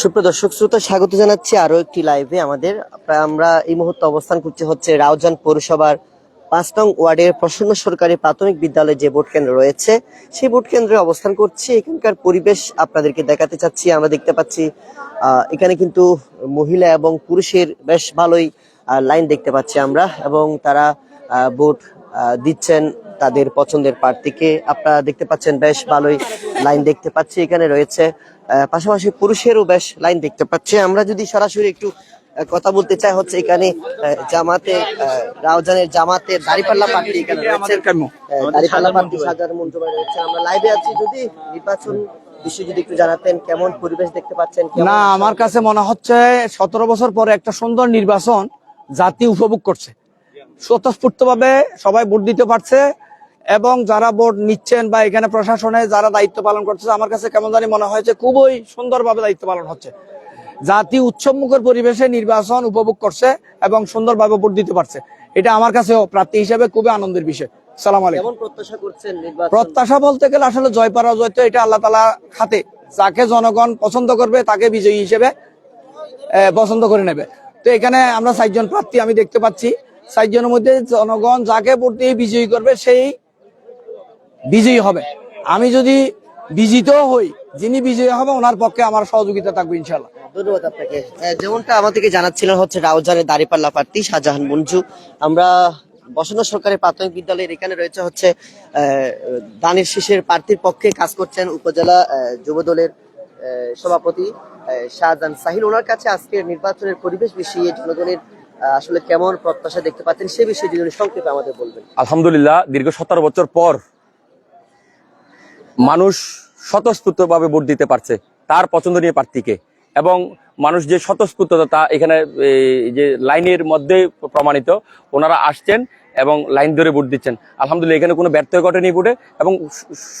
সুপ্রদর্শক শ্রোতা, স্বাগত জানাচ্ছি আরও একটি লাইভে আমাদের। আমরা এই মুহূর্তে অবস্থান করছি হচ্ছে রাউজান পৌরসভার পাঁচ নং ওয়ার্ডের প্রসন্ন সরকারি প্রাথমিক বিদ্যালয়ে যে ভোট কেন্দ্র রয়েছে, সেই ভোট কেন্দ্রে অবস্থান করছি। এখানকার পরিবেশ আপনাদেরকে দেখাতে চাচ্ছি। আমরা দেখতে পাচ্ছি এখানে কিন্তু মহিলা এবং পুরুষের বেশ ভালোই লাইন দেখতে পাচ্ছি আমরা এবং তারা ভোট দিচ্ছেন। তাদের পছন্দের প্রার্থীকে আপনারা দেখতে পাচ্ছেন, বেশ ভালোই লাইন দেখতে পাচ্ছি, এখানে রয়েছে পাশাপাশি পুরুষেরও বেশ লাইন দেখতে পাচ্ছি। আমরা যদি সরাসরি একটু কথা বলতে চাই, হচ্ছে এখানে জামাতে রাউজানের জামাতে দাঁড়িপাল্লা প্রার্থী এখানে রয়েছে। দাঁড়িপাল্লা প্রার্থী সাজার মন্ত্রী রয়েছে। আমরা লাইভে আছি, যদি নির্বাচন বিষয়ে যদি একটু জানাতেন, কেমন পরিবেশ দেখতে পাচ্ছেন না, আমার কাছে মনে হচ্ছে সতেরো বছর পরে একটা সুন্দর নির্বাচন জাতি উপভোগ করছে। স্বতঃস্ফূর্ত সবাই ভোট দিতে পারছে এবং যারা ভোট নিচ্ছেন বা এখানে প্রশাসনে যারা দায়িত্ব পালন করছে আমার কাছে কেমন জানি মনে হয়েছে খুবই সুন্দরভাবে দায়িত্ব পালন হচ্ছে। জাতি উৎসবমুখর পরিবেশে নির্বাচন উপভোগ করছে এবং সুন্দরভাবে ভোট দিতে পারছে। এটা আমার কাছেও প্রার্থী হিসেবে খুবই আনন্দের বিষয়। সালাম আলাইকুম। প্রত্যাশা করছেন প্রত্যাশা বলতে গেলে আসলে জয় পরাজয় তো এটা আল্লাহ তালা খাতে যাকে জনগণ পছন্দ করবে তাকে বিজয়ী হিসেবে পছন্দ করে নেবে। তো এখানে আমরা চারজন প্রার্থী আমি দেখতে পাচ্ছি। চারজনের মধ্যে জনগণ যাকে ভোট দিয়ে বিজয়ী করবে সেই বিজয়ী হবে। আমি যদি বিজিত হই যিনি বিজয়ী হবে ওনার পক্ষে আমার সহযোগিতা থাকবে ইনশাল্লাহ ধন্যবাদ আপনাকে। যেমনটা আমাদেরকে জানাচ্ছিলেন হচ্ছে রাউজানের দাঁড়িপাল্লা প্রার্থী শাহজাহান মঞ্জু। আমরা বসন্ত সরকারের প্রাথমিক বিদ্যালয়ের এখানে রয়েছে হচ্ছে দানের শীষের প্রার্থীর পক্ষে কাজ করছেন উপজেলা আহ, যুব দলের আহ, সভাপতি শাহজাহান সাহিল। ওনার কাছে আজকের নির্বাচনের পরিবেশ বিষয়ে জনগণের আসলে কেমন প্রত্যাশা দেখতে পাচ্ছেন সে বিষয়ে যদি সংক্ষেপে আমাদের বলবেন। আলহামদুলিল্লাহ দীর্ঘ সতেরো বছর পর মানুষ স্বতঃস্ফূর্তভাবে ভোট দিতে পারছে তার পছন্দনীয় প্রার্থীকে। এবং মানুষ যে স্বতঃস্ফূর্ততা তা এখানে যে লাইনের মধ্যে প্রমাণিত, ওনারা আসছেন এবং লাইন ধরে ভোট দিচ্ছেন। আলহামদুলিল্লাহ, এখানে কোনো ব্যর্থ ঘটেনি ভোটে এবং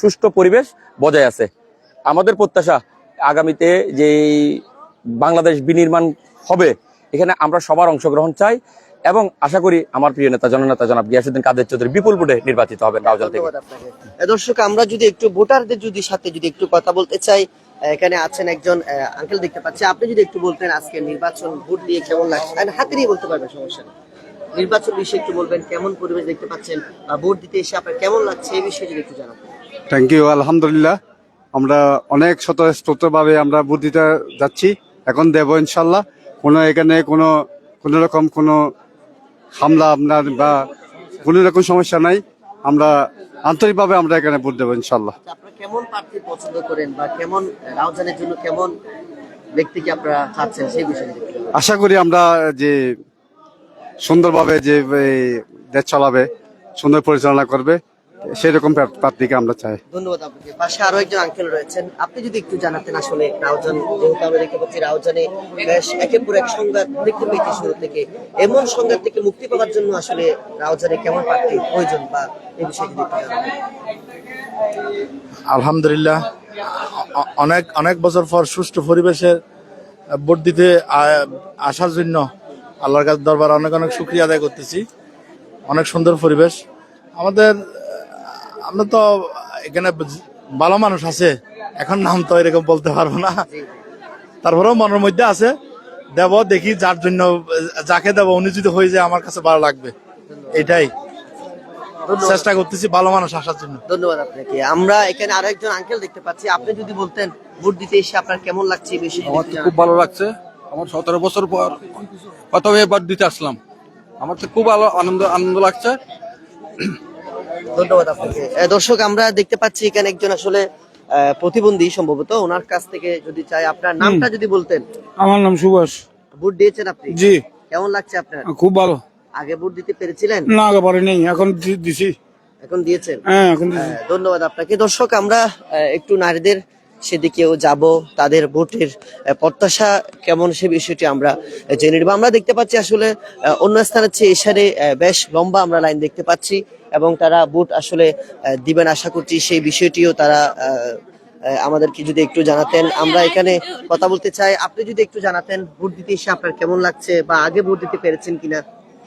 সুষ্ঠু পরিবেশ বজায় আছে। আমাদের প্রত্যাশা, আগামীতে যে বাংলাদেশ বিনির্মাণ হবে, এখানে আমরা সবার অংশগ্রহণ চাই। এবং আশা করি আমার প্রিয় নেতা জননেতা জনাব গিয়াসুদ্দিন কাদের চৌধুরী বিপুল ভোটে নির্বাচিত হবেন রাউজান থেকে। দর্শক আমরা যদি একটু ভোটারদের যদি সাথে যদি একটু কথা বলতে চাই এখানে আছেন একজন আঙ্কেল দেখতে পাচ্ছি। আপনি যদি একটু বলতেন আজকে নির্বাচন ভোট দিয়ে কেমন লাগছে? হাতে নিয়ে বলতে পারবেন সমস্যা নেই। নির্বাচন বিষয়ে একটু বলবেন কেমন পরিবেশ দেখতে পাচ্ছেন? বা ভোট দিতে এসে আপনার কেমন লাগছে? এই বিষয়ে যদি একটু জানাবেন থ্যাংক ইউ আলহামদুলিল্লাহ। আমরা অনেক স্বতঃস্ফূর্তভাবে আমরা ভোট দিতে যাচ্ছি। এখন দেব ইনশাল্লাহ। কোনো এখানে কোনো কোনো রকম কোনো হামলা আপনার বা কোনো রকম সমস্যা নাই আমরা আন্তরিকভাবে আমরা এখানে ভোট দেবো ইনশাল্লাহ আচ্ছা, কেমন প্রার্থী পছন্দ করেন বা কেমন রাউজানের জন্য কেমন ব্যক্তিকে আপনারা চাচ্ছেন সেই বিষয়ে। আশা করি আমরা যে সুন্দরভাবে যে দেশ চালাবে সুন্দর পরিচালনা করবে সেই রকম প্রার্থীকে আমরা চাই। ধন্যবাদ আপনাকে। পাশে আরও একজন আঙ্কেল রয়েছেন। আপনি যদি একটু জানাতেন আসলে রাউজান যেহেতু আমরা দেখতে পাচ্ছি রাউজানে বেশ একের পর এক সংঘাত দেখতে পেয়েছি শুরু থেকে। এমন সংঘাত থেকে মুক্তি পাওয়ার জন্য আসলে রাউজানে কেমন প্রার্থী প্রয়োজন বা এই বিষয়ে যদি আলহামদুলিল্লাহ। অনেক অনেক বছর পর সুষ্ঠু পরিবেশে ভোট দিতে আসার জন্য আল্লাহর কাছে দরবার অনেক অনেক শুক্রিয়া আদায় করতেছি। অনেক সুন্দর পরিবেশ। আমাদের আমরা তো এখানে ভালো মানুষ আছে। এখন নাম তো এরকম বলতে পারব না। তারপরেও মনের মধ্যে আছে। দেব দেখি যার জন্য যাকে দেব উনি যদি হয়ে যায় আমার কাছে ভালো লাগবে। এটাই। চেষ্টা করতেছি ভালো মানুষ আসার জন্য। ধন্যবাদ আপনাকে। আমরা এখানে আরও একজন আঙ্কেল দেখতে পাচ্ছি। আপনি যদি বলতেন ভোট দিতে এসে আপনার কেমন লাগছে বেশি আমার তো খুব ভালো লাগছে। আমার সতেরো বছর পর প্রথমে এবার দিতে আসলাম। আমার তো খুব ভালো আনন্দ আনন্দ লাগছে। ধন্যবাদ আপনাকে। দর্শক আমরা দেখতে পাচ্ছি এখানে একজন আসলে প্রতিবন্ধী সম্ভবত। ওনার কাছ থেকে যদি চাই আপনার নামটা যদি বলতেন। আমার নাম সুভাষ। ভোট দিয়েছেন আপনি? জি। কেমন লাগছে আপনার? খুব ভালো। আগে ভোট দিতে পেরেছিলেন? না আগে পারিনি নেই। এখন দিছি। এখন দিয়েছেন? হ্যাঁ এখন ধন্যবাদ আপনাকে। দর্শক আমরা একটু নারীদের সেদিকেও যাব, তাদের ভোটের প্রত্যাশা কেমন সে বিষয়টি আমরা জেনে নেব। আমরা দেখতে পাচ্ছি আসলে অন্য স্থানের চেয়ে এসারে বেশ লম্বা আমরা লাইন দেখতে পাচ্ছি এবং তারা ভোট আসলে দিবেন আশা করছি সেই বিষয়টিও তারা আমাদেরকে যদি একটু জানাতেন। আমরা এখানে কথা বলতে চাই, আপনি যদি একটু জানাতেন, ভোট দিতে এসে আপনার কেমন লাগছে বা আগে ভোট দিতে পেরেছেন কিনা?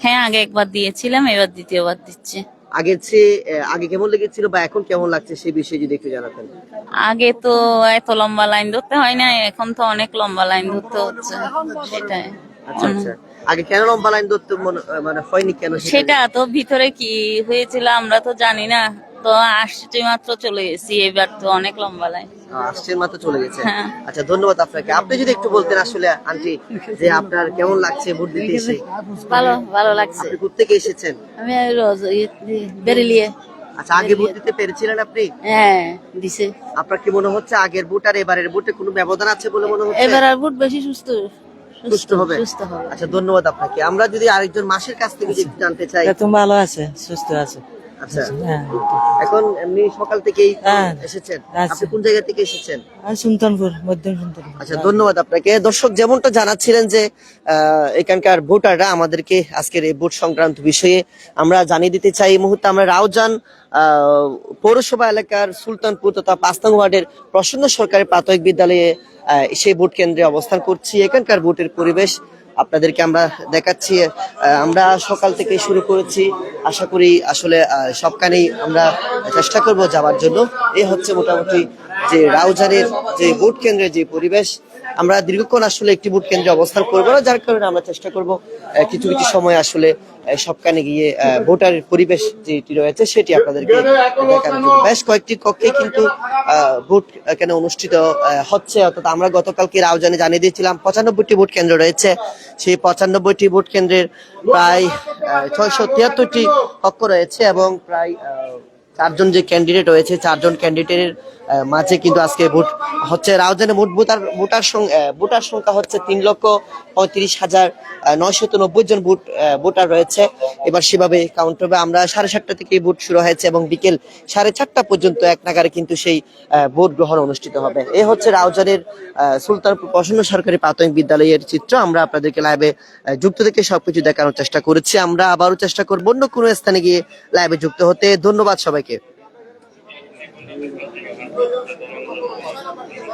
হ্যাঁ আগে একবার দিয়েছিলাম, এবার দ্বিতীয়বার দিচ্ছি। আগের চেয়ে আগে কেমন লেগেছিল বা এখন কেমন লাগছে সেই বিষয়ে যদি একটু জানাতেন? আগে তো এত লম্বা লাইন ধরতে হয় না এখন তো অনেক লম্বা লাইন ধরতে হচ্ছে সেটাই। আচ্ছা আচ্ছা। আগে কেন লম্বা লাইন ধরতে মানে হয়নি কেন সেটা সেটা তো ভিতরে কি হয়েছিল আমরা তো জানি না। তো আসছে মাত্র চলে গেছি এবার তো অনেক লম্বা লাইন আসছেন মাত্র চলে গেছে। হ্যাঁ। আচ্ছা ধন্যবাদ আপনাকে। আপনি যদি একটু বলতেন আসলে আন্টি যে আপনার কেমন লাগছে ভোট দিতে এসে? ভালো ভালো লাগছে। আপনি কোথেকে এসেছেন? আমি রোজ বেরিলিয়ে। আচ্ছা আগে ভোট দিতে পেরেছিলেন আপনি? হ্যাঁ দিছে। আপনার কি মনে হচ্ছে আগের ভোট আর এবারের ভোটে কোনো ব্যবধান আছে বলে মনে হচ্ছে? এবার আর বুট বেশি সুস্থ সুস্থ হবে। আচ্ছা ধন্যবাদ আপনাকে। আমরা যদি আরেকজন মাসের কাছ থেকে যদি জানতে চাই। এখন ভালো আছে সুস্থ আছে। আচ্ছা। হ্যাঁ এখন এমনি সকাল থেকেই হ্যাঁ। এসেছেন। আপনি কোন জায়গা থেকে এসেছেন? সুলতানপুর মধ্যম সুলতানপুর। আচ্ছা ধন্যবাদ আপনাকে। দর্শক যেমনটা জানাচ্ছিলেন যে এখানকার ভোটাররা আমাদেরকে আজকের এই ভোট সংক্রান্ত বিষয়ে আমরা জানিয়ে দিতে চাই। এই মুহূর্তে আমরা রাউজান আহ, পৌরসভা এলাকার সুলতানপুর তথা পাঁচতাং ওয়ার্ডের প্রসন্ন সরকারি প্রাথমিক বিদ্যালয়ে আহ, সেই ভোট কেন্দ্রে অবস্থান করছি। এখানকার ভোটের পরিবেশ আপনাদেরকে আমরা দেখাচ্ছি আমরা সকাল থেকে শুরু করেছি। আশা করি আসলে সবখানেই আমরা চেষ্টা করব যাওয়ার জন্য। এ হচ্ছে মোটামুটি যে রাউজানের যে ভোট কেন্দ্রের যে পরিবেশ আমরা দীর্ঘক্ষণ আসলে একটি ভোট কেন্দ্রে অবস্থান করব না যার কারণে আমরা চেষ্টা করব কিছু কিছু সময় আসলে সবখানে গিয়ে আহ, ভোটারের পরিবেশ যেটি রয়েছে সেটি আপনাদেরকে বেশ কয়েকটি কক্ষে কিন্তু ভোট এখানে অনুষ্ঠিত হচ্ছে। অর্থাৎ আমরা গতকালকে রাউজানে জানিয়ে দিয়েছিলাম পঁচানব্বইটি ভোট কেন্দ্র রয়েছে। সেই পঁচানব্বইটি ভোট কেন্দ্রের প্রায় ছয়শো তিয়াত্তরটি কক্ষ রয়েছে এবং প্রায় চারজন যে ক্যান্ডিডেট রয়েছে চারজন ক্যান্ডিডেটের মাঝে কিন্তু আজকে ভোট হচ্ছে। রাউজানে মোট ভোটার ভোটার সং- আহ, ভোটার সংখ্যা হচ্ছে তিন লক্ষ পঁয়ত্রিশ হাজার নয়শত নব্বই জন ভোট ভোটার রয়েছে। এবার সেভাবে কাউন্ট হবে। আমরা সাড়ে সাতটা থেকে ভোট শুরু হয়েছে এবং বিকেল সাড়ে চারটা পর্যন্ত এক নাগারে কিন্তু সেই ভোট গ্রহণ অনুষ্ঠিত হবে। এ হচ্ছে রাউজানের সুলতানপুর প্রসন্ন সরকারি প্রাথমিক বিদ্যালয়ের চিত্র। আমরা আপনাদেরকে লাইভে যুক্ত থেকে সবকিছু দেখানোর চেষ্টা করেছি। আমরা আবারও চেষ্টা করব অন্য কোনো স্থানে গিয়ে লাইভে যুক্ত হতে। ধন্যবাদ সবাইকে। anyway.